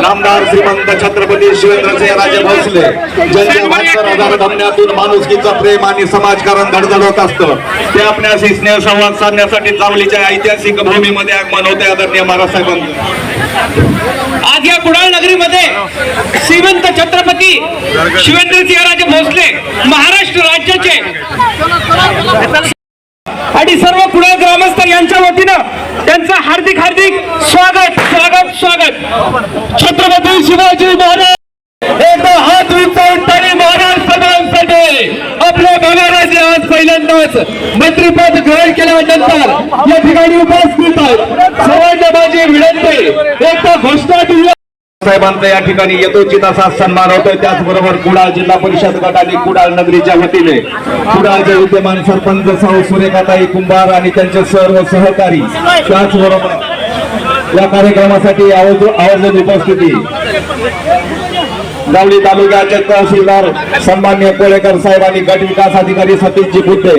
नामदार श्रीमंत छत्रपती शिवेंद्रसिंह राजे भोसले ज्यांच्या बहात्तर हजार धमन्यातून माणुसकीचं प्रेम आणि समाजकारण धडधडत असतं. ते आपल्याशी स्नेह संवाद साधण्यासाठी चावलीच्या ऐतिहासिक भूमीमध्ये आगमन होते आदरणीय महाराज आज या कुडाळ नगरीमध्ये श्रीमंत छत्रपती शिवेंद्रसिंह राजे भोसले महाराष्ट्र राज्याचे आणि सर्व कुडाळ ग्रामस्थ यांच्या वतीनं त्यांचं हार्दिक हार्दिक स्वागत स्वागत स्वागत. छत्रपती शिवाजी महाराज एकदा हात विचारून महाराज सगळ्यांसाठी. आपल्या भागाराचे आज पहिल्यांदाच मंत्रीपद ग्रहण केल्यानंतर या ठिकाणी उपस्थित आहेत. सर्वांना माझी विनंती एकदा घोषणा दिली. साहेबांचा या ठिकाणी यथोचित असा सन्मान होतोय. त्याचबरोबर कुडाळ जिल्हा परिषद गट आणि कुडाळ नगरीच्या वतीने कुडाळचे विद्यमान सरपंच सौ सुरेखाताई कुंभार आणि त्यांचे सर्व सहकारी त्याचबरोबर या कार्यक्रमासाठी आवर्जून उपस्थिती. गावडी तालुक्याचे तहसीलदार सन्मान्य कोळेकर साहेब आणि गट विकास अधिकारी सतीशजी बुद्धे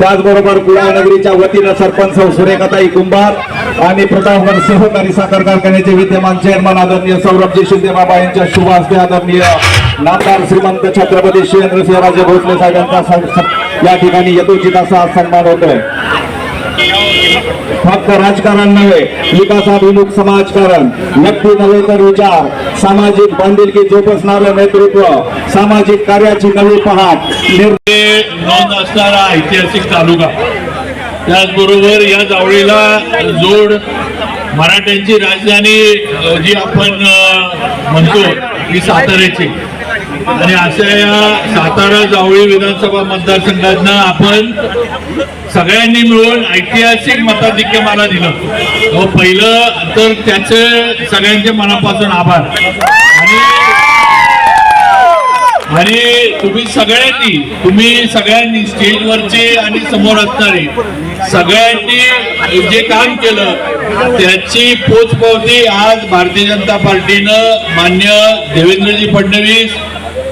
त्याचबरोबर कुडाळ नगरीच्या वतीनं सरपंच सुरेखाताई कुंभार आणि प्रतापगड सहकारी साखर कारखान्याचे विद्यमान चेअरमन आदरणीय सौरभजी शिंदे बाबा यांच्या शुभ हस्ते आदरणीय नामदार श्रीमंत छत्रपती शिवेंद्रसिंहराजे भोसले साहेबांचा स- या ठिकाणी यथोचित असा सन्मान होतोय. फक्त राजकारण नव्हे विकासाभिमुख समाजकारण नक्की नव्हे तर विचार. सामाजिक बांधिलकी जोपासणारं नेतृत्व सामाजिक कार्याची नवी पहाट नोंद असणारा ऐतिहासिक तालुका. त्याचबरोबर या जावळीला जोड मराठ्यांची राजधानी जी आपण म्हणतो ही साताऱ्याची. आणि अशा या सातारा जावळी विधानसभा मतदारसंघातनं आपण सगळ्यांनी मिळून ऐतिहासिक मताधिक्य मला दिलं. अहो, पहिलं तर त्याचे सगळ्यांचे मनापासून आभार. आणि आणि तुम्ही सगळ्यांनी तुम्ही सगळ्यांनी स्टेजवरचे आणि समोर असणारे सगळ्यांनी जे काम केलं त्याची पोचपावती आज भारतीय जनता पार्टीनं मान्य देवेंद्रजी फडणवीस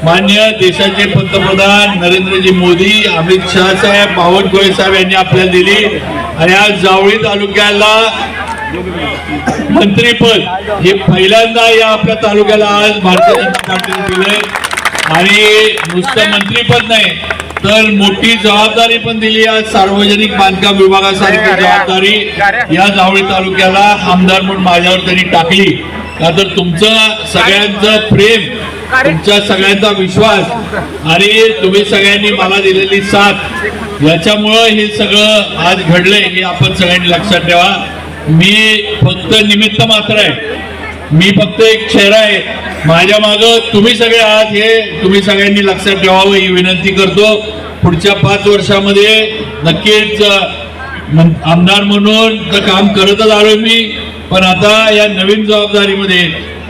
मान्य देशाचे पंतप्रधान नरेंद्रजी मोदी अमित शहा साहेब बावनकुळे साहेब यांनी आपल्याला दिली. आणि आज जावळी तालुक्याला मंत्रीपद हे पहिल्यांदा या आपल्या तालुक्याला आज भारतीय जनता पार्टीने दिलंय. आणि नुसतं मंत्रीपद नाही तर मोठी जबाबदारी पण दिली आज सार्वजनिक बांधकाम विभागासारखी जबाबदारी या जावळी तालुक्याला आमदार म्हणून माझ्यावर त्यांनी टाकली. का तर तुमचं सगळ्यांचं प्रेम तुमच्या सगळ्यांचा विश्वास आणि तुम्ही सगळ्यांनी मला दिलेली साथ याच्यामुळं हे सगळं आज घडलंय हे आपण सगळ्यांनी लक्षात ठेवा. मी फक्त निमित्त मात्र आहे. मी फक्त एक चेहरा आहे. माझ्या माग तुम्ही सगळे आहात हे तुम्ही सगळ्यांनी लक्षात ठेवावं ही विनंती करतो. पुढच्या पाच वर्षामध्ये नक्कीच आमदार म्हणून तर काम करतच आलोय मी. पण आता या नवीन जबाबदारीमध्ये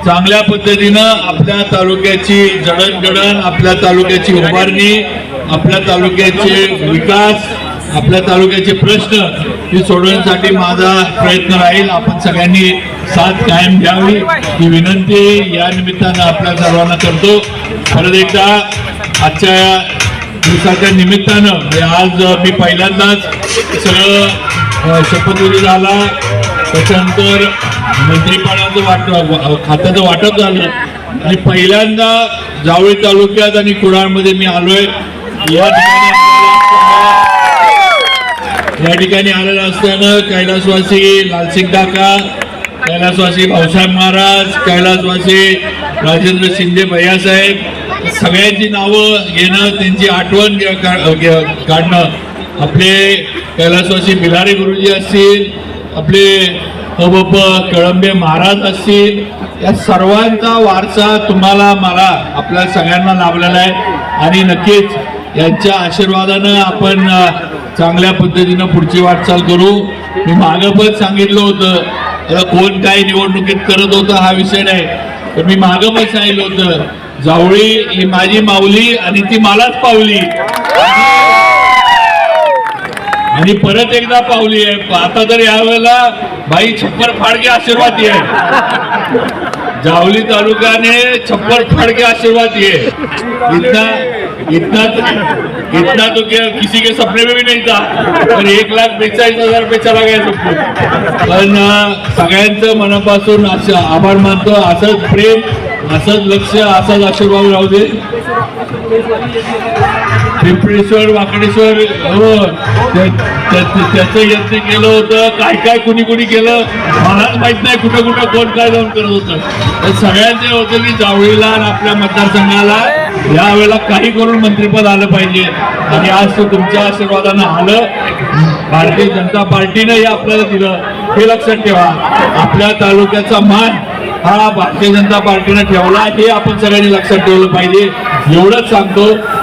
चांगल्या पद्धतीनं आपल्या तालुक्याची जडणघडण आपल्या तालुक्याची उभारणी आपल्या तालुक्याचे विकास आपल्या तालुक्याचे प्रश्न हे सोडवण्यासाठी माझा प्रयत्न राहील. आपण सगळ्यांनी साथ कायम घ्यावी. ही विनंती या निमित्तानं आपल्या सर्वांना करतो. परत एकदा आजच्या दिवसाच्या निमित्तानं म्हणजे आज मी पहिल्यांदाच सगळं शपथविधी झाला. त्याच्यानंतर मंत्रिपदाचं वाट खात्याचं वाटप झालं. आणि पहिल्यांदा जावळी तालुक्यात आणि कुडाळमध्ये मी आलोय. या ठिकाणी या ठिकाणी आलेलं असल्यानं कैलासवासी लालसिंग काका कैलासवासी भाऊसाहेब महाराज कैलासवासी राजेंद्र शिंदे भैयासाहेब सगळ्यांची नावं घेणं त्यांची आठवण काढणं. आपले कैलासवासी बिलारी गुरुजी असतील आपले अबप कळंबे महाराज असतील या सर्वांचा वारसा तुम्हाला मला आपल्या सगळ्यांना लाभलेला आहे. आणि नक्कीच यांच्या आशीर्वादानं आपण चांगल्या पद्धतीनं पुढची वाटचाल करू. मी मागं पण सांगितलं होतं कोण काय निवडणुकीत करत होतं हा विषय नाही. तर मी मागं पण सांगितलं होतं जावळी ही माझी माऊली आणि ती मलाच पावली. आणि परत एकदा पावली आहे. आता तर यावेळेला बाई छप्पर फाडके आशीर्वाद आहे. जावली तालुक्याने छप्पर फाडके आशीर्वाद आहे. इथं इतना इतना तो क्या किसी के सपने में भी नहीं था. पण एक लाख बेचाळीस हजार रुपये चला पण सगळ्यांचं मनापासून असं आभार मानतो. असंच प्रेम असंच लक्ष असाच आशीर्वाद राहू दे. पिंपळेश्वर वाकडेश्वर हो. त्या- त्याचं यत्न केलं होतं. काय काय कुणी कुणी केलं? मलाच माहीत नाही कुठं कुठं कोण काय जाऊन करत होतं. तर सगळ्यांचे होतं की जावळीला आणि आपल्या मतदारसंघाला यावेळेला काही करून मंत्रिपद आलं पाहिजे. आणि आज तुमच्या आशीर्वादानं आलं. भारतीय जनता पार्टीनं हे आपल्याला दिलं. हे लक्षात ठेवा. आपल्या तालुक्याचा मान हा भारतीय जनता पार्टीनं ठेवला. हे आपण सगळ्यांनी लक्षात ठेवलं पाहिजे. एवढंच सांगतो.